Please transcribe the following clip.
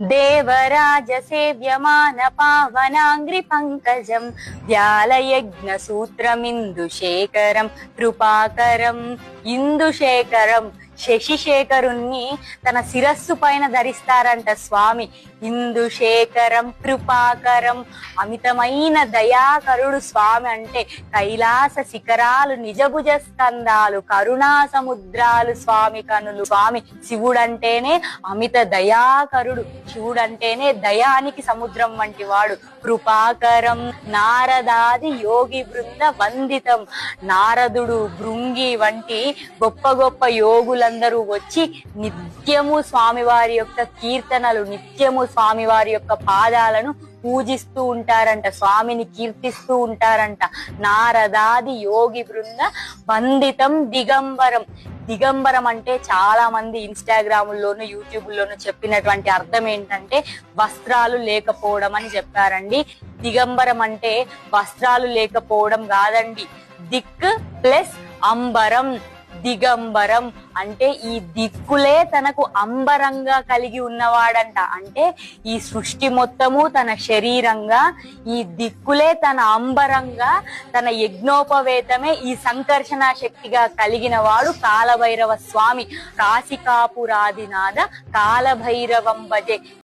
దేవరాజ సేవ్యమాన పావనాంగ్రి పంకజం వ్యాలయజ్ఞ సూత్రమిందుశేఖరం కృపాకరం ఇందుశేఖరం శశిశేఖరుణ్ణి తన శిరస్సు పైన ధరిస్తారంట స్వామి. ఇందుశేఖరం కృపాకరం అమితమైన దయాకరుడు స్వామి అంటే కైలాస శిఖరాలు నిజభుజ స్కందాలు కరుణా సముద్రాలు స్వామి కనులు. స్వామి శివుడంటేనే అమిత దయాకరుడు. చూడంటేనే దయానికి సముద్రం వంటి వాడు. కృపాకరం నారదాది యోగి బృంద వందితం. నారదుడు భృంగి వంటి గొప్ప గొప్ప యోగులందరూ వచ్చి నిత్యము స్వామివారి యొక్క కీర్తనలు నిత్యము స్వామివారి యొక్క పాదాలను పూజిస్తూ ఉంటారంట స్వామిని కీర్తిస్తూ ఉంటారంట. నారదాది యోగి బృంద వందితం దిగంబరం. దిగంబరం అంటే చాలా మంది ఇన్స్టాగ్రాముల్లోను యూట్యూబ్లోను చెప్పినటువంటి అర్థం ఏంటంటే వస్త్రాలు లేకపోవడం అని చెప్పారండి. దిగంబరం అంటే వస్త్రాలు లేకపోవడం కాదండి. దిక్ ప్లస్ అంబరం. దిగంబరం. అంటే ఈ దిక్కులే తనకు అంబరంగా కలిగి ఉన్నవాడంట. అంటే ఈ సృష్టి మొత్తము తన శరీరంగా ఈ దిక్కులే తన అంబరంగా తన యజ్ఞోపవేతమే ఈ సంకర్షణ శక్తిగా కలిగిన వాడు కాలభైరవ స్వామి. కాశికాపురాదినాథ కాలభైరవం భజే.